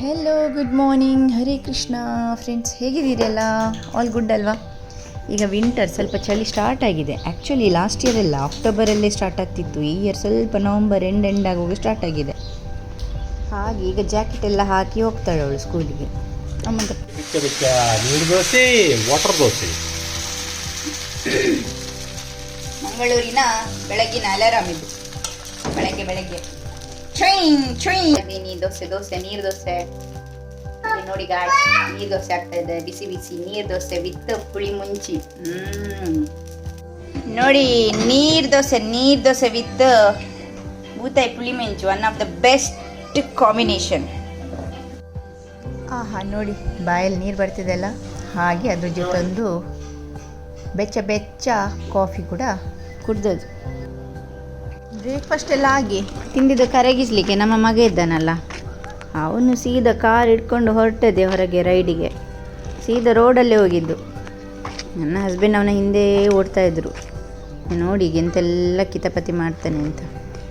Hello good morning Hare Krishna friends ಹೇಗಿದ್ದೀರಲ್ಲ? All good ಅಲ್ವಾ? ಈಗ winter ಸ್ವಲ್ಪ ಚಳಿ ಸ್ಟಾರ್ಟ್ ಆಗಿದೆ. ಆ್ಯಕ್ಚುಲಿ ಲಾಸ್ಟ್ ಇಯರ್ ಎಲ್ಲ ಅಕ್ಟೋಬರಲ್ಲೇ ಸ್ಟಾರ್ಟ್ ಆಗ್ತಿತ್ತು. ಈ ಇಯರ್ ಸ್ವಲ್ಪ ನವಂಬರ್ ಎಂಡ್ ಎಂಡ್ ಆಗೋಗಿ ಸ್ಟಾರ್ಟ್ ಆಗಿದೆ. ಹಾಗೆ ಈಗ ಜಾಕೆಟ್ ಎಲ್ಲ ಹಾಕಿ ಹೋಗ್ತಾಳೆ ಅವಳು ಸ್ಕೂಲಿಗೆ ನೀರು ದೋಸೆ ವಾಟರ್ ದೋಸೆ? ಮಂಗಳೂರಿನ ಬೆಳಗಿನ ಅಲಾರಾಮ್ ಇದು. ಬೆಳಗ್ಗೆ ಬೆಳಗ್ಗೆ. ಟ್ರೈನ್ ಟ್ರೈನ್ ನೀರು ದೋಸೆ ದೋಸೆ ನೀರು ದೋಸೆ ನೋಡಿ ಗಾಡಿ ನೀರು ದೋಸೆ ಆಗ್ತಾ ಇದೆ ಬಿಸಿ ಬಿಸಿ ನೀರು ದೋಸೆ ವಿತ್ ಪುಳಿ ಮುಂಚಿ ಹ್ಮ್ ನೋಡಿ ನೀರು ದೋಸೆ ನೀರು ದೋಸೆ ವಿತ್ ಬೂತಾಯಿ ಪುಳಿ ಮೆಂಚು one of the best combination ಆಹಾ ನೋಡಿ ಬಾಯಲ್ಲಿ ನೀರು ಬರ್ತಿದೆಲ್ಲ ಹಾಗೆ ಅದ್ರ ಜೊತೆಂದು ಬೆಚ್ಚ ಬೆಚ್ಚ ಕಾಫಿ ಕೂಡ ಕುಡ್ದದ್ದು. ಬ್ರೇಕ್ಫಾಸ್ಟ್ ಎಲ್ಲ ಆಗಿ ತಿಂದಿದ್ದು ಕರಗಿಸ್ಲಿಕ್ಕೆ ನಮ್ಮ ಮಗ ಇದ್ದಾನಲ್ಲ. ಅವನು ಸೀದಾ ಕಾರ್ ಇಟ್ಕೊಂಡು ಹೊರಟದೆ ಹೊರಗೆ ರೈಡಿಗೆ. ಸೀದಾ ರೋಡಲ್ಲೇ ಹೋಗಿದ್ದು. ನನ್ನ ಹಸ್ಬೆಂಡ್ ಅವನ ಹಿಂದೆ ಓಡ್ತಾ ಇದ್ರು. ನೋಡಿ ಈಗ ಎಂತೆಲ್ಲ ಕಿತಪತಿ ಮಾಡ್ತಾನೆ ಅಂತ.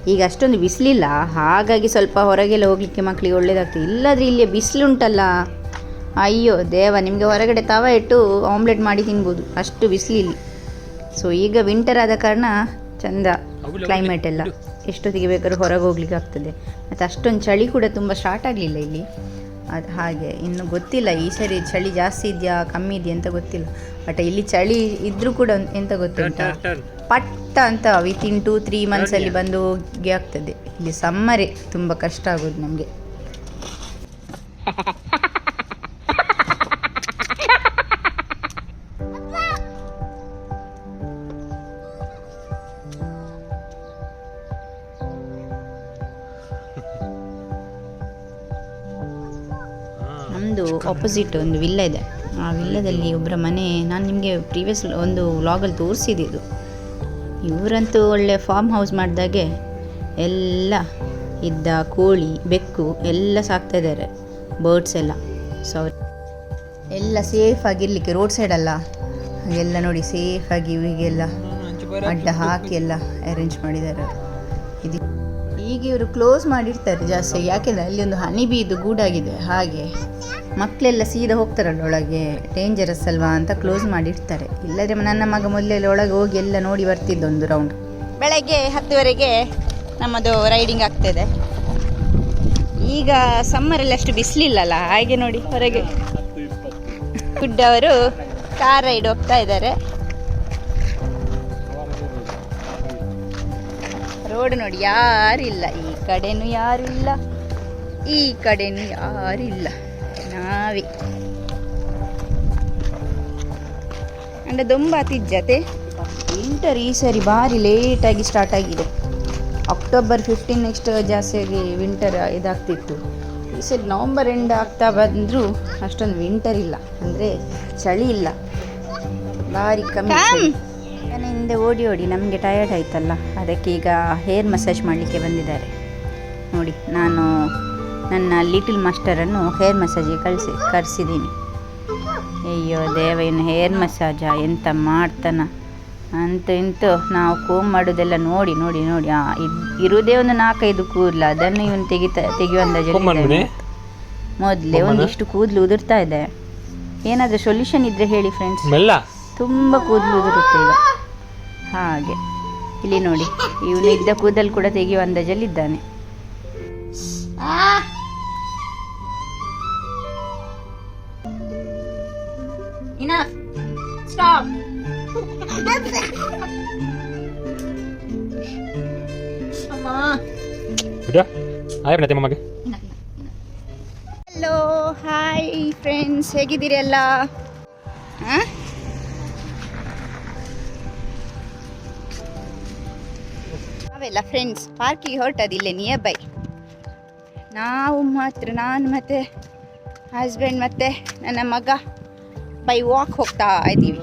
ಈಗ ಅಷ್ಟೊಂದು ಬಿಸಿಲಿಲ್ಲ. ಹಾಗಾಗಿ ಸ್ವಲ್ಪ ಹೊರಗೆಲ್ಲ ಹೋಗ್ಲಿಕ್ಕೆ ಮಕ್ಕಳಿಗೆ ಒಳ್ಳೇದಾಗ್ತದೆ ಇಲ್ಲಾದ್ರೆ ಇಲ್ಲಿ ಬಿಸಿಲುಂಟಲ್ಲ ಅಯ್ಯೋ, ದೇವ, ನಿಮಗೆ ಹೊರಗಡೆ ತವ ಇಟ್ಟು ಆಮ್ಲೆಟ್ ಮಾಡಿ ತಿನ್ಬೋದು. ಅಷ್ಟು ಬಿಸಿಲಿಲ್ಲಿ. ಸೊ ಈಗ ವಿಂಟರ್ ಆದ ಕಾರಣ ಚಂದ. ಕ್ಲೈಮೇಟ್ ಎಲ್ಲ ಎಷ್ಟೊತ್ತಿಗೆ ಬೇಕಾದ್ರೂ ಹೊರಗೆ ಹೋಗ್ಲಿಕ್ಕೆ ಆಗ್ತದೆ. ಮತ್ತು ಅಷ್ಟೊಂದು ಚಳಿ ಕೂಡ ತುಂಬ ಸ್ಟಾರ್ಟ್ ಆಗಲಿಲ್ಲ ಇಲ್ಲಿ. ಅದು ಹಾಗೆ ಇನ್ನು ಗೊತ್ತಿಲ್ಲ ಈ ಸರಿ ಚಳಿ ಜಾಸ್ತಿ ಇದೆಯಾ ಕಮ್ಮಿ ಇದೆಯಾ ಅಂತ ಗೊತ್ತಿಲ್ಲ. ಬಟ್ ಇಲ್ಲಿ ಚಳಿ ಇದ್ರೂ ಕೂಡ ಎಂತ ಗೊತ್ತುಂಟಾ? ಪಟ್ಟ ಅಂತ ವಿತಿನ್ ಟೂ ತ್ರೀ ಮಂತ್ಸಲ್ಲಿ ಬಂದು ಹೋಗಿ ಆಗ್ತದೆ. ಇಲ್ಲಿ ಸಮ್ಮರೇ ತುಂಬ ಕಷ್ಟ ಆಗೋದು ನಮಗೆ. ನಮ್ಮದು ಆಪೋಸಿಟ್ ಒಂದು ವಿಲ್ಲ ಇದೆ. ಆ ವಿಲ್ಲದಲ್ಲಿ ಒಬ್ಬರ ಮನೆ, ನಾನು ನಿಮಗೆ ಪ್ರೀವಿಯಸ್ ಒಂದು ವ್ಲಾಗಲ್ಲಿ ತೋರಿಸಿದ್ದು ಇವರಂತೂ ಒಳ್ಳೆ ಫಾರ್ಮ್ ಹೌಸ್ ಮಾಡಿದಾಗೆ ಎಲ್ಲ ಇದ್ದ ಕೋಳಿ, ಬೆಕ್ಕು ಎಲ್ಲ ಸಾಕ್ತಾ ಇದ್ದಾರೆ ಬರ್ಡ್ಸ್ ಎಲ್ಲ. ಸೊ ಎಲ್ಲ ಸೇಫ್ ಆಗಿರ್ಲಿಕ್ಕೆ ರೋಡ್ ಸೈಡ್ ಅಲ್ಲ. ಹಾಗೆಲ್ಲ ನೋಡಿ ಸೇಫಾಗಿ ಇವಿಗೆಲ್ಲ ಅಡ್ಡ ಹಾಕಿ ಎಲ್ಲ ಅರೇಂಜ್ ಮಾಡಿದ್ದಾರೆ. ಇದು ಈಗ ಇವರು ಕ್ಲೋಸ್ ಮಾಡಿರ್ತಾರೆ ಜಾಸ್ತಿ. ಯಾಕೆಂದರೆ ಅಲ್ಲಿ ಒಂದು ಹನಿ ಬೀದು ಗೂಡಾಗಿದೆ ಹಾಗೆ. ಮಕ್ಕಳೆಲ್ಲ ಸೀದಾ ಹೋಗ್ತಾರಲ್ಲ ಒಳಗೆ ಡೇಂಜರಸ್ ಅಲ್ವಾ ಅಂತ ಕ್ಲೋಸ್ ಮಾಡಿರ್ತಾರೆ. ಇಲ್ಲದ್ರೆ ನನ್ನ ಮಗ ಮೊದಲೆಲ್ಲ ಒಳಗೆ ಹೋಗಿ ಎಲ್ಲ ನೋಡಿ ಬರ್ತಿದ್ದ ಒಂದು ರೌಂಡ್ ಬೆಳಗ್ಗೆ ಹತ್ತುವರೆಗೆ ನಮ್ಮದು ರೈಡಿಂಗ್ ಆಗ್ತದೆ ಈಗ ಸಮ್ಮರಲ್ಲಿ ಅಷ್ಟು ಬಿಸಿಲಿಲ್ಲಲ್ಲ, ಹಾಗೆ ನೋಡಿ ಹೊರಗೆ. ಗುಡ್ ಅವರು ಕಾರ್ ರೈಡ್ ಹೋಗ್ತಾ ಇದ್ದಾರೆ. ರೋಡ್ ನೋಡಿ ಯಾರಿಲ್ಲ, ಈ ಕಡೆನೂ ಯಾರಿಲ್ಲ, ಈ ಕಡೆನೂ ಯಾರಿಲ್ಲ. ನಾವೇ. ಅಂದ್ರೆ ದೊಂಬ ತಿಜ್ಜತೆ ವಿಂಟರ್ ಈ ಸರಿ ಭಾರಿ ಲೇಟಾಗಿ ಸ್ಟಾರ್ಟ್ ಆಗಿದೆ. ಅಕ್ಟೋಬರ್ ಫಿಫ್ಟೀನ್ ನೆಕ್ಸ್ಟ್ ಜಾಸ್ತಿಯಾಗಿ ವಿಂಟರ್ ಇದಾಗ್ತಿತ್ತು. ಈ ಸರಿ ನವಂಬರ್ ಎಂಡ್ ಆಗ್ತಾ ಬಂದರೂ ಅಷ್ಟೊಂದು ವಿಂಟರ್ ಇಲ್ಲ. ಅಂದರೆ ಚಳಿ ಇಲ್ಲ. ಭಾರಿ ಕಮ್ಮಿ ಹಿಂದೆ ಓಡಿ ಓಡಿ ನಮಗೆ ಟಯರ್ಡ್ ಆಯ್ತಲ್ಲ. ಅದಕ್ಕೆ ಈಗ ಹೇರ್ ಮಸಾಜ್ ಮಾಡಲಿಕ್ಕೆ ಬಂದಿದ್ದಾರೆ. ನೋಡಿ ನಾನು ನನ್ನ ಲಿಟಲ್ ಮಾಸ್ಟರನ್ನು ಹೇರ್ ಮಸಾಜಿಗೆ ಕಳಿಸಿ ಕರೆಸಿದ್ದೀನಿ ಅಯ್ಯೋ ದೇವ ಇನ್ನು ಹೇರ್ ಮಸಾಜ ಎಂತ ಮಾಡ್ತಾನ? ಅಂತ ಇಂತು ನಾವು ಕೋಮ್ ಮಾಡೋದೆಲ್ಲ ನೋಡಿ ನೋಡಿ ನೋಡಿ. ಆ ಇರುವುದೇ ಒಂದು ನಾಲ್ಕೈದು ಕೂದಲು ಅದನ್ನು ಇವನು ತೆಗಿತ ತೆಗಿಯೋ ಅಂದಾಜು ಮೊದಲೇ ಒಂದಿಷ್ಟು ಕೂದಲು ಉದುರ್ತಾ ಇದೆ. ಏನಾದರೂ ಸೊಲ್ಯೂಷನ್ ಇದ್ರೆ ಹೇಳಿ ಫ್ರೆಂಡ್ಸ್ ತುಂಬ ಕೂದಲು ಉದುರುತ್ತೆ ಈಗ. ಹಾಗೆ. ಇಲ್ಲಿ ನೋಡಿ ಇವನು ಇದ್ದ ಕೂದಲು ಕೂಡ ತೆಗೆಯುವ ಅಂದಾಜಲ್ಲಿದ್ದಾನೆ ಬಿಡ ಆಯ್ತು ನತ್ತೆ ಮಮಗೆ ಹಲೋ ಹಾಯ್ ಫ್ರೆಂಡ್ಸ್ ಹೇಗಿದ್ದೀರಿ ಎಲ್ಲ? ಆ? ನಾವೆಲ್ಲ ಫ್ರೆಂಡ್ಸ್ ಪಾರ್ಕಿಗೆ ಹೊರಟದ್ದು ಇಲ್ಲೇ ನಿಯರ್ ಬೈ ನಾವು ಮಾತ್ರ ನಾನು ಮತ್ತೆ ಹಸ್ಬೆಂಡ್ ಮತ್ತೆ ನನ್ನ ಮಗ ಬೈ ವಾಕ್ ಹೋಗ್ತಾ ಇದ್ದೀವಿ.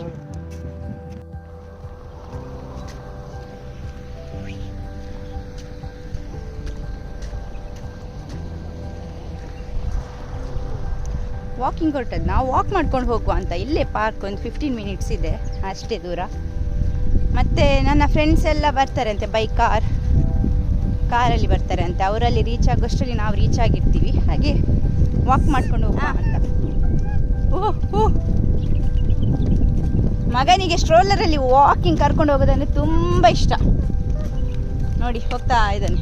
ವಾಕಿಂಗ್ ಹೊರಟದ್ದು ನಾವು ವಾಕ್ ಮಾಡ್ಕೊಂಡು ಹೋಗುವ ಅಂತ. ಇಲ್ಲೇ ಪಾರ್ಕ್ ಒಂದು ಫಿಫ್ಟೀನ್ ಮಿನಿಟ್ಸ್ ಇದೆ, ಅಷ್ಟೇ ದೂರ. ಮತ್ತು ನನ್ನ ಫ್ರೆಂಡ್ಸ್ ಎಲ್ಲ ಬರ್ತಾರಂತೆ ಬೈ ಕಾರ್ ಕಾರಲ್ಲಿ ಬರ್ತಾರೆ ಅಂತೆ. ಅವರಲ್ಲಿ ರೀಚ್ ಆಗೋಷ್ಟರಲ್ಲಿ ನಾವು ರೀಚ್ ಆಗಿರ್ತೀವಿ. ಹಾಗೆ ವಾಕ್ ಮಾಡ್ಕೊಂಡು ಹೋಗುವ ಅಂತ. ಓ ಓ ಮಗನಿಗೆ ಸ್ಟ್ರೋಲರಲ್ಲಿ ವಾಕಿಂಗ್ ಕರ್ಕೊಂಡು ಹೋಗೋದಂದ್ರೆ ತುಂಬ ಇಷ್ಟ. ನೋಡಿ ಹೋಗ್ತಾ ಇದ್ದಾನೆ.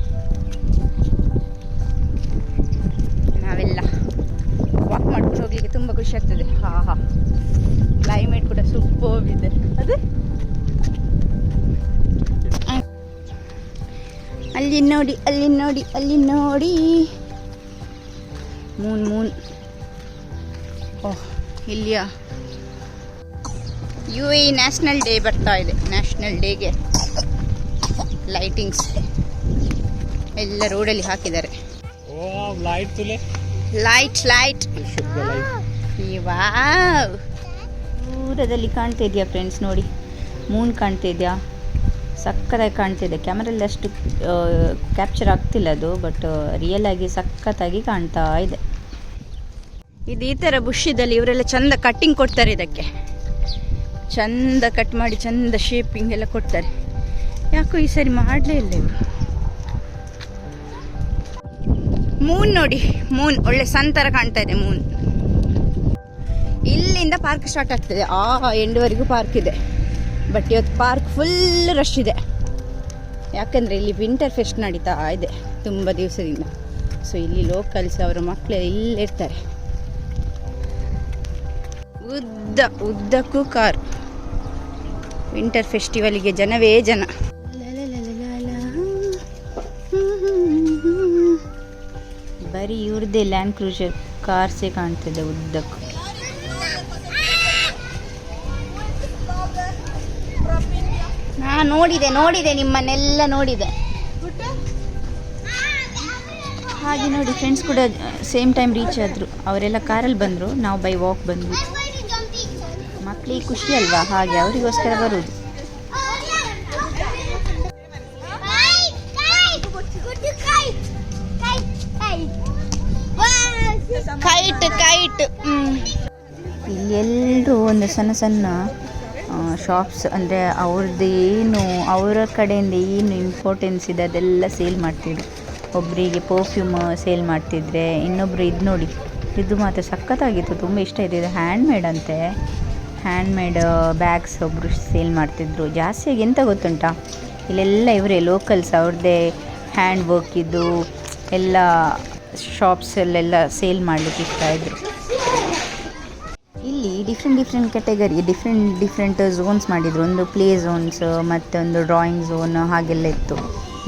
ನಾವೆಲ್ಲ ವಾಕ್ ಮಾಡ್ಕೊಂಡು ಹೋಗ್ಲಿಕ್ಕೆ ತುಂಬ ಖುಷಿ ಆಗ್ತದೆ. ಹಾ ಹಾ. ಕ್ಲೈಮೇಟ್ ಕೂಡ ಸೂಪರ್ ಇದೆ. ಅದು? ಅಲ್ಲಿ ನೋಡಿ ಅಲ್ಲಿ ನೋಡಿ ಅಲ್ಲಿ ನೋಡಿ. Moon Moon. ಓಹ್ ಇಲ್ಲಿಯ? ಯು ಎ ನ್ಯಾಷನಲ್ ಡೇ ಬರ್ತಾ ಇದೆ. ನ್ಯಾಷನಲ್ ಡೇಗೆ ಲೈಟಿಂಗ್ಸ್ ಎಲ್ಲ ರೋಡಲ್ಲಿ ಹಾಕಿದ್ದಾರೆ. ಓ ಲೈಟ್ ತುಲೆ. ಲೈಟ್ ವಾವ್ ದೂರದಲ್ಲಿ ಕಾಣ್ತಾ ಇದೆಯಾ ಫ್ರೆಂಡ್ಸ್ ನೋಡಿ ಮೂನ್ ಕಾಣ್ತಾ ಇದೆಯಾ? ಸಕ್ಕತ್ತಾಗಿ ಕಾಣ್ತಿದೆ ಕ್ಯಾಮ್ರಲ್ಲಿ ಅಷ್ಟು ಕ್ಯಾಪ್ಚರ್ ಆಗ್ತಿಲ್ಲ ಅದು ಬಟ್ ರಿಯಲ್ ಆಗಿ ಸಖತ್ತಾಗಿ ಕಾಣ್ತಾ ಇದೆ. ಇದು ಈ ಥರ ಬುಷಿದಲ್ಲಿ ಇವರೆಲ್ಲ ಚಂದ ಕಟ್ಟಿಂಗ್ ಕೊಡ್ತಾರೆ ಇದಕ್ಕೆ. ಚಂದ ಕಟ್ ಮಾಡಿ, ಚಂದ ಶೇಪಿಂಗ್ ಎಲ್ಲ ಕೊಡ್ತಾರೆ. ಯಾಕೋ ಈ ಸರಿ ಮಾಡಲೇ ಇಲ್ಲ ಇವರು. ಮೂನ್ ನೋಡಿ ಮೂನ್ ಒಳ್ಳೆ ಸನ್ ಥರ ಕಾಣ್ತಾ ಇದೆ ಮೂನ್ ಇಲ್ಲಿಂದ ಪಾರ್ಕ್ ಸ್ಟಾರ್ಟ್ ಆಗ್ತದೆ. ಆ, ಎಂಡ್ವರೆಗೂ ಪಾರ್ಕ್ ಇದೆ. ಬಟ್ ಇವತ್ತು ಪಾರ್ಕ್ ಫುಲ್ ರಶ್ ಇದೆ. ಯಾಕಂದರೆ ಇಲ್ಲಿ ವಿಂಟರ್ ಫೆಸ್ಟ್ ನಡೀತಾ ಇದೆ ತುಂಬ ದಿವಸದಿಂದ. ಸೊ ಇಲ್ಲಿ ಲೋಕಲ್ಸ್ ಅವರ ಮಕ್ಕಳು ಇಲ್ಲೇ ಇರ್ತಾರೆ. ಉದ್ದ ಉದ್ದಕ್ಕೂ ಕಾರ್. ವಿಂಟರ್ ಫೆಸ್ಟಿವಲಿಗೆ ಜನವೇ ಜನ. ಬರೀ ಇವ್ರದ್ದೇ ಲ್ಯಾಂಡ್ ಕ್ರೂಸರ್ ಕಾರ್ಸೇ ಕಾಣ್ತಿದೆ ಉದ್ದಕ್ಕೂ. ನಾ ನೋಡಿದೆ ನೋಡಿದೆ ನಿಮ್ಮನ್ನೆಲ್ಲ ನೋಡಿದೆ. ಹಾಗೆ ನೋಡಿ ಫ್ರೆಂಡ್ಸ್ ಕೂಡ ಸೇಮ್ ಟೈಮ್ ರೀಚ್ ಆದರು. ಅವರೆಲ್ಲ ಕಾರಲ್ಲಿ ಬಂದರು ನಾವು ಬೈ ವಾಕ್ ಬಂದ್ವಿ. ಮಕ್ಕಳಿಗೆ ಖುಷಿ ಅಲ್ವಾ? ಹಾಗೆ ಅವರಿಗೋಸ್ಕರ ಬರುವುದು. ಕೈಟ್ ಕೈಟ್ ಇಲ್ಲಿ ಎಲ್ಲರೂ ಒಂದು ಸಣ್ಣ ಸಣ್ಣ ಶಾಪ್ಸ್ ಅಂದರೆ ಅವ್ರದ್ದು ಏನು ಅವರ ಕಡೆಯಿಂದ ಏನು ಇಂಪಾರ್ಟೆನ್ಸ್ ಇದೆ ಅದೆಲ್ಲ ಸೇಲ್ ಮಾಡ್ತಿದ್ರು. ಒಬ್ಬರಿಗೆ ಪರ್ಫ್ಯೂಮ್ ಸೇಲ್ ಮಾಡ್ತಿದ್ರೆ ಇನ್ನೊಬ್ಬರು ಇದು ನೋಡಿ. ಇದು ಮಾತ್ರ ಸಖತ್ತಾಗಿತ್ತು ತುಂಬ ಇಷ್ಟ ಇದೆ ಇದು ಹ್ಯಾಂಡ್ಮೇಡ್ ಅಂತೆ. ಹ್ಯಾಂಡ್ಮೇಡ್ ಬ್ಯಾಗ್ಸ್ ಒಬ್ಬರು ಸೇಲ್ ಮಾಡ್ತಿದ್ರು. ಜಾಸ್ತಿಯಾಗಿ ಎಂತ ಗೊತ್ತುಂಟ? ಇಲ್ಲೆಲ್ಲ ಇವರೇ ಲೋಕಲ್ಸ್ ಅವ್ರದ್ದೇ ಹ್ಯಾಂಡ್ ವರ್ಕ್ ಇದು, ಎಲ್ಲ ಶಾಪ್ಸಲ್ಲೆಲ್ಲ ಸೇಲ್ ಮಾಡಲಿಕ್ಕೆ ಇರ್ತಾಯಿದ್ರು ಇಲ್ಲಿ different different category different different zones ಮಾಡಿದರು. ಒಂದು ಪ್ಲೇ ಝೋನ್ಸ್ ಮತ್ತೊಂದು ಡ್ರಾಯಿಂಗ್ ಝೋನ್ ಹಾಗೆಲ್ಲ ಇತ್ತು.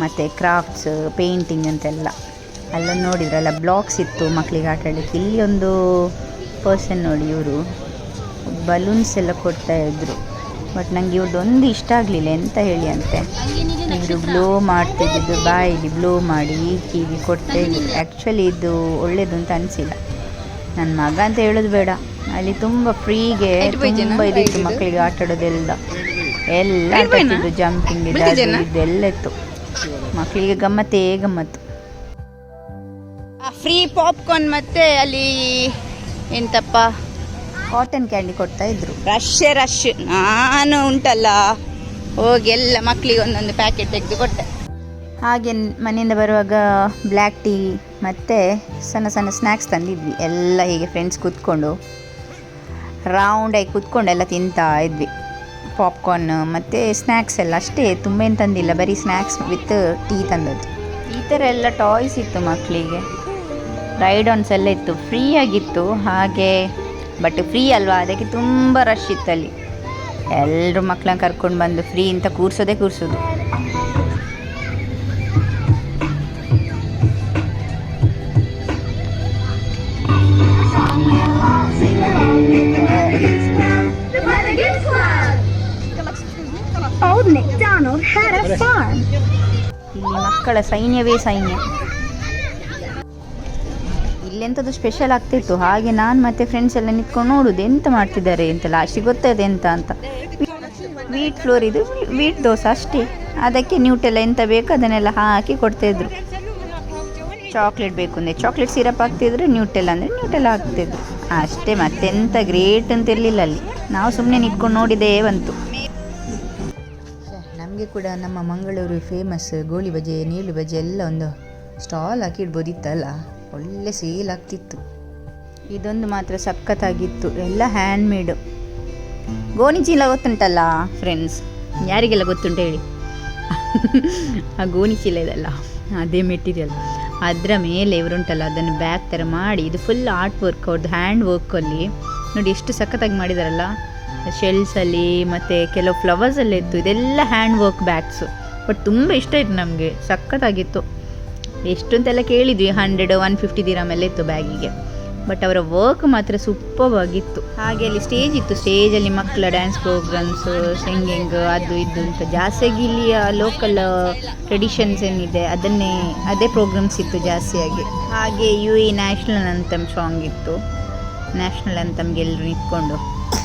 ಮತ್ತು ಕ್ರಾಫ್ಟ್ಸ್ ಪೇಂಟಿಂಗ್ ಅಂತೆಲ್ಲ. ಅಲ್ಲೊಂದು ನೋಡಿದ್ರಲ್ಲ ಬ್ಲಾಕ್ಸ್ ಇತ್ತು ಮಕ್ಕಳಿಗೆ ಆಟ ಆಡಲಿಕ್ಕೆ ಇಲ್ಲಿ ಒಂದು ಪರ್ಸನ್ ನೋಡಿ ಇವರು. ಬಲೂನ್ಸ್ ಎಲ್ಲ ಕೊಡ್ತಾ ಇದ್ರು. ಬಟ್ ನಂಗೆ ಇವ್ರದ್ದೊಂದು ಇಷ್ಟ ಆಗಲಿಲ್ಲ ಎಂತ ಹೇಳಿ ಅಂತೆ? ಇವರು ಬ್ಲೋ ಮಾಡ್ತಿದ್ದು ಬಾಯಿಗೆ ಬ್ಲೋ ಮಾಡಿ ಕಿವಿ ಕೊಡ್ತಾ ಇದ್ರು. ಆ್ಯಕ್ಚುಲಿ ಇದು ಒಳ್ಳೇದು ಅಂತ ಅನಿಸಿಲ್ಲ. ನನ್ನ ಮಗ ಅಂತ ಹೇಳೋದು ಬೇಡ. ಅಲ್ಲಿ ತುಂಬ ಫ್ರೀಗೆ ತುಂಬ ಇದಿತ್ತು ಮಕ್ಕಳಿಗೆ ಆಟ ಆಡೋದೆಲ್ಲ ಎಲ್ಲ ಇದು ಜಂಪಿಂಗ್ ಇದು ಇದೆಲ್ಲ ಇತ್ತು. ಮಕ್ಕಳಿಗೆ ಗಮ್ಮತ್ತೇ? ಗಮ್ಮತ್ತು ಫ್ರೀ ಪಾಪ್ಕಾರ್ನ್ ಮತ್ತೆ ಅಲ್ಲಿ ಎಂತಪ್ಪ? ಕಾಟನ್ ಕ್ಯಾಂಡಿ ಕೊಡ್ತಾ ಇದ್ರು. ರಶ್ ರಶ್ ನಾನು ಉಂಟಲ್ಲ. ಹೋಗಿ ಎಲ್ಲ ಮಕ್ಕಳಿಗೆ ಒಂದೊಂದು ಪ್ಯಾಕೆಟ್ ತೆಗೆದು ಕೊಟ್ಟೆ. ಹಾಗೆ ಮನೆಯಿಂದ ಬರುವಾಗ ಬ್ಲ್ಯಾಕ್ ಟೀ ಮತ್ತು ಸಣ್ಣ ಸಣ್ಣ ಸ್ನ್ಯಾಕ್ಸ್ ತಂದಿದ್ವಿ. ಎಲ್ಲ ಹೀಗೆ ಫ್ರೆಂಡ್ಸ್ ಕೂತ್ಕೊಂಡು ರೌಂಡಾಗಿ ಕೂತ್ಕೊಂಡು ಎಲ್ಲ ತಿಂತಾ ಇದ್ವಿ. ಪಾಪ್ಕಾರ್ನ್ ಮತ್ತು ಸ್ನ್ಯಾಕ್ಸ್ ಎಲ್ಲ ಅಷ್ಟೇ. ತುಂಬ ಏನು ತಂದಿಲ್ಲ. ಬರೀ ಸ್ನ್ಯಾಕ್ಸ್ ವಿತ್ ಟೀ ತಂದದ್ದು. ಈ ಥರ ಎಲ್ಲ ಟಾಯ್ಸ್ ಇತ್ತು ಮಕ್ಕಳಿಗೆ ರೈಡ್ ಆನ್ಸ್ ಎಲ್ಲ ಇತ್ತು. ಫ್ರೀಯಾಗಿತ್ತು ಹಾಗೆ ಬಟ್ ಫ್ರೀ ಅಲ್ವಾ? ಅದಕ್ಕೆ ತುಂಬ ರಶ್ ಇತ್ತಲ್ಲಿ. ಎಲ್ಲರೂ ಮಕ್ಕಳನ್ನ ಕರ್ಕೊಂಡು ಬಂದು ಫ್ರೀ ಅಂತ ಕೂರಿಸೋದೇ ಕೂರ್ಸೋದು. ಇಲ್ಲಿ ಮಕ್ಕಳ ಸೈನ್ಯವೇ ಸೈನ್ಯ. ಇಲ್ಲೆಂಥದ್ದು ಸ್ಪೆಷಲ್ ಆಗ್ತಿತ್ತು. ಹಾಗೆ ನಾನು ಮತ್ತೆ ಫ್ರೆಂಡ್ಸ್ ಎಲ್ಲ ನಿಂತ್ಕೊಂಡು ನೋಡುದು ಎಂತ ಮಾಡ್ತಿದ್ದಾರೆ ಅಂತ ಲಾಸ್ಟಿಗೆ ಗೊತ್ತದೆ ಎಂತ ಅಂತ. ವೀಟ್ ಫ್ಲೋರ್ ಇದು ವೀಟ್ ದೋಸೆ ಅಷ್ಟೇ. ಅದಕ್ಕೆ ನ್ಯೂಟೆಲ್ಲ ಎಂತ ಬೇಕು ಅದನ್ನೆಲ್ಲ ಹಾಕಿ ಕೊಡ್ತಾಯಿದ್ರು ಚಾಕ್ಲೇಟ್ ಬೇಕು ಅಂದರೆ ಚಾಕ್ಲೇಟ್ ಸಿರಪ್ ಹಾಕ್ತಿದ್ರು ನ್ಯೂಟೆಲ್ಲ ಅಂದರೆ ನ್ಯೂಟೆಲ್ಲ ಹಾಕ್ತಿದ್ರು. ಅಷ್ಟೇ ಮತ್ತೆಂತ ಗ್ರೇಟ್ ಅಂತ ಇರಲಿಲ್ಲ ಅಲ್ಲಿ. ನಾವು ಸುಮ್ಮನೆ ನಿಂತ್ಕೊಂಡು ನೋಡಿದೇ ಬಂತು. ನಮಗೆ ಕೂಡ ನಮ್ಮ ಮಂಗಳೂರು ಫೇಮಸ್ ಗೋಳಿ ಬಜೆ ಬಜೆ ಎಲ್ಲ ಒಂದು ಸ್ಟಾಲ್ ಹಾಕಿ ಇಡ್ಬೋದಿತ್ತಲ್ಲ ಒಳ್ಳೆ ಸೇಲ್ ಆಗ್ತಿತ್ತು. ಇದೊಂದು ಮಾತ್ರ ಸಖತ್ತಾಗಿತ್ತು. ಎಲ್ಲ ಹ್ಯಾಂಡ್ ಮೇಡು ಗೋಣಿ ಚೀಲ ಗೊತ್ತುಂಟಲ್ಲ ಫ್ರೆಂಡ್ಸ್ ಯಾರಿಗೆಲ್ಲ ಗೊತ್ತುಂಟು ಹೇಳಿ? ಆ ಗೋಣಿ ಚೀಲ ಇದೆಲ್ಲ, ಅದೇ ಮೆಟೀರಿಯಲ್ ಅದರ ಮೇಲೆ ಇವರುಂಟಲ್ಲ, ಅದನ್ನು ಬ್ಯಾಗ್ ಥರ ಮಾಡಿ, ಇದು ಫುಲ್ ಆರ್ಟ್ ವರ್ಕ್ ಅವ್ರದ್ದು ಹ್ಯಾಂಡ್ ವರ್ಕಲ್ಲಿ ನೋಡಿ, ಎಷ್ಟು ಸಖತ್ತಾಗಿ ಮಾಡಿದಾರಲ್ಲ. ಶೆಲ್ಸಲ್ಲಿ ಮತ್ತು ಕೆಲವು ಫ್ಲವರ್ಸಲ್ಲಿ ಇತ್ತು. ಇದೆಲ್ಲ ಹ್ಯಾಂಡ್ ವರ್ಕ್ ಬ್ಯಾಗ್ಸು ಬಟ್ ತುಂಬ ಇಷ್ಟ ಇತ್ತು ನಮಗೆ. ಸಖತ್ತಾಗಿತ್ತು. ಎಷ್ಟು ಕೇಳಿದ್ವಿ. ಹಂಡ್ರೆಡ್ ಒನ್ ಫಿಫ್ಟಿ ಮೇಲೆ ಇತ್ತು ಬ್ಯಾಗಿಗೆ. ಬಟ್ ಅವರ ವರ್ಕ್ ಮಾತ್ರ ಸೂಪರ್ ಆಗಿತ್ತು. ಹಾಗೆ ಅಲ್ಲಿ ಸ್ಟೇಜ್ ಇತ್ತು. ಸ್ಟೇಜಲ್ಲಿ ಮಕ್ಕಳ ಡ್ಯಾನ್ಸ್ ಪ್ರೋಗ್ರಾಮ್ಸ್ ಸಿಂಗಿಂಗ್ ಅದು ಇದು ಅಂತ. ಜಾಸ್ತಿಯಾಗಿ ಇಲ್ಲಿಯ ಲೋಕಲ್ ಟ್ರೆಡಿಷನ್ಸ್ ಏನಿದೆ, ಅದನ್ನೇ, ಅದೇ ಪ್ರೋಗ್ರಾಮ್ಸ್ ಇತ್ತು ಜಾಸ್ತಿಯಾಗಿ. ಹಾಗೆ U E national anthem song ಇತ್ತು. ನ್ಯಾಷನಲ್ ಅಂತಮ್ಗೆ ಎಲ್ಲರೂ ನಿಂತ್ಕೊಂಡು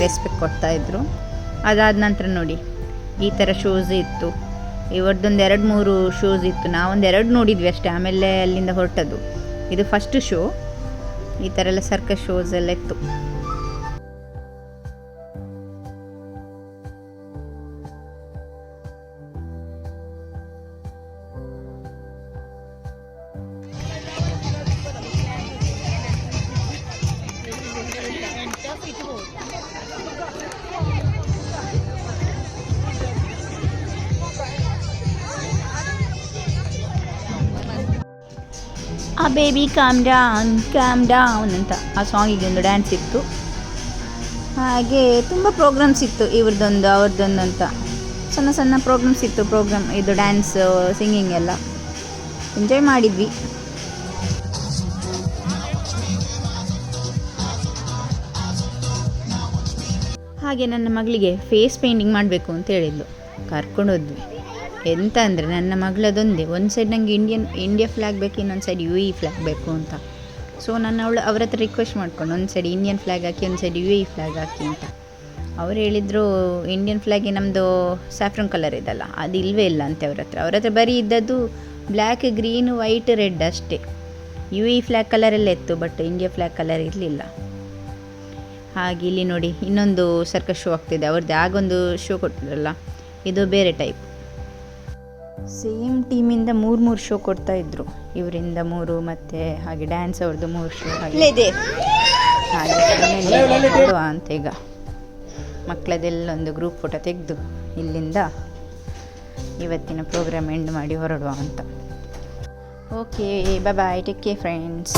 ರೆಸ್ಪೆಕ್ಟ್ ಕೊಡ್ತಾಯಿದ್ರು ಅದಾದ ನಂತರ ನೋಡಿ, ಈ ಥರ ಶೋಸ್ ಇತ್ತು. ಇವರದೊಂದು ಎರಡು ಮೂರು ಶೋಸ್ ಇತ್ತು. ನಾವೊಂದು ಎರಡು ನೋಡಿದ್ವಿ ಅಷ್ಟೇ, ಆಮೇಲೆ ಅಲ್ಲಿಂದ ಹೊರಟದ್ದು. ಇದು ಫಸ್ಟ್ ಶೋ ಈ ಥರ ಎಲ್ಲ ಸರ್ಕಸ್ ಶೋಸ್ ಎಲ್ಲ ಇತ್ತು. Baby calm down calm down ಅಂತ ಆ ಸಾಂಗಿಗೆ ಒಂದು ಡ್ಯಾನ್ಸ್ ಇತ್ತು. ಹಾಗೆ ತುಂಬ ಪ್ರೋಗ್ರಾಮ್ಸ್ ಇತ್ತು ಇವ್ರದ್ದೊಂದು, ಅವ್ರದ್ದೊಂದು ಅಂತ. ಸಣ್ಣ ಸಣ್ಣ ಪ್ರೋಗ್ರಾಮ್ಸ್ ಇತ್ತು ಪ್ರೋಗ್ರಾಮ್ ಇದು ಡ್ಯಾನ್ಸ್ ಸಿಂಗಿಂಗ್ ಎಲ್ಲ. ಎಂಜಾಯ್ ಮಾಡಿದ್ವಿ. ಹಾಗೆ ನನ್ನ ಮಗಳಿಗೆ ಫೇಸ್ ಪೇಂಟಿಂಗ್ ಮಾಡಬೇಕು ಅಂತ ಹೇಳಿದ್ಲು. ಕರ್ಕೊಂಡು ಎಂತ ಅಂದರೆ ನನ್ನ ಮಗಳದೊಂದೇ ಒಂದು ಸೈಡ್ ನನಗೆ ಇಂಡಿಯನ್ ಇಂಡಿಯಾ ಫ್ಲ್ಯಾಗ್ ಬೇಕು, ಇನ್ನೊಂದು ಸೈಡ್ ಯು ಇ ಫ್ಲ್ಯಾಗ್ ಬೇಕು ಅಂತ. ಸೊ ನಾನು ಅವಳು ಅವ್ರ ಹತ್ರ ರಿಕ್ವೆಸ್ಟ್ ಮಾಡ್ಕೊಂಡು ಒಂದು ಸೈಡ್ ಇಂಡಿಯನ್ ಫ್ಲ್ಯಾಗ್ ಹಾಕಿ, ಒಂದು ಸೈಡ್ ಯು ಇ ಫ್ಲ್ಯಾಗ್ ಹಾಕಿ ಅಂತ. ಅವ್ರು ಹೇಳಿದರು ಇಂಡಿಯನ್ ಫ್ಲ್ಯಾಗೆ ನಮ್ಮದು ಸ್ಯಾಫ್ರನ್ ಕಲರ್ ಇದಲ್ಲ, ಅದು ಇಲ್ಲವೇ ಇಲ್ಲ ಅಂತೆ ಅವ್ರ ಹತ್ರ. ಅವ್ರ ಹತ್ರ ಬರೀ ಇದ್ದದ್ದು ಬ್ಲ್ಯಾಕ್ ಗ್ರೀನ್ ವೈಟ್ ರೆಡ್ ಅಷ್ಟೇ. ಯು ಇ ಫ್ಲ್ಯಾಗ್ ಕಲರೆಲ್ಲ ಇತ್ತು ಬಟ್ ಇಂಡಿಯಾ ಫ್ಲ್ಯಾಗ್ ಕಲರ್ ಇರಲಿಲ್ಲ. ಹಾಗೆ ಇಲ್ಲಿ ನೋಡಿ, ಇನ್ನೊಂದು ಸರ್ಕಸ್ ಶೋ ಆಗ್ತಿದೆ. ಅವ್ರದ್ದು ಆಗೊಂದು ಶೋ ಕೊಟ್ಟಿರಲ್ಲ ಇದು ಬೇರೆ ಟೈಪ್ ಸೇಮ್ ಟೀಮಿಂದ ಮೂರು ಮೂರು ಶೋ ಕೊಡ್ತಾ ಇದ್ರು. ಇವರಿಂದ ಮೂರು ಮತ್ತೆ ಹಾಗೆ ಡ್ಯಾನ್ಸ್ ಅವ್ರದ್ದು ಮೂರು ಶೋ ಹಾಗೆ. ಹಾಗೆ ಅಂತ ಈಗ. ಮಕ್ಕಳದೆಲ್ಲ ಒಂದು ಗ್ರೂಪ್ ಫೋಟೋ ತೆಗೆದು ಇಲ್ಲಿಂದ ಇವತ್ತಿನ ಪ್ರೋಗ್ರಾಮ್ ಎಂಡ್ ಮಾಡಿ ಹೊರಡುವ ಅಂತ. Okay bye take care friends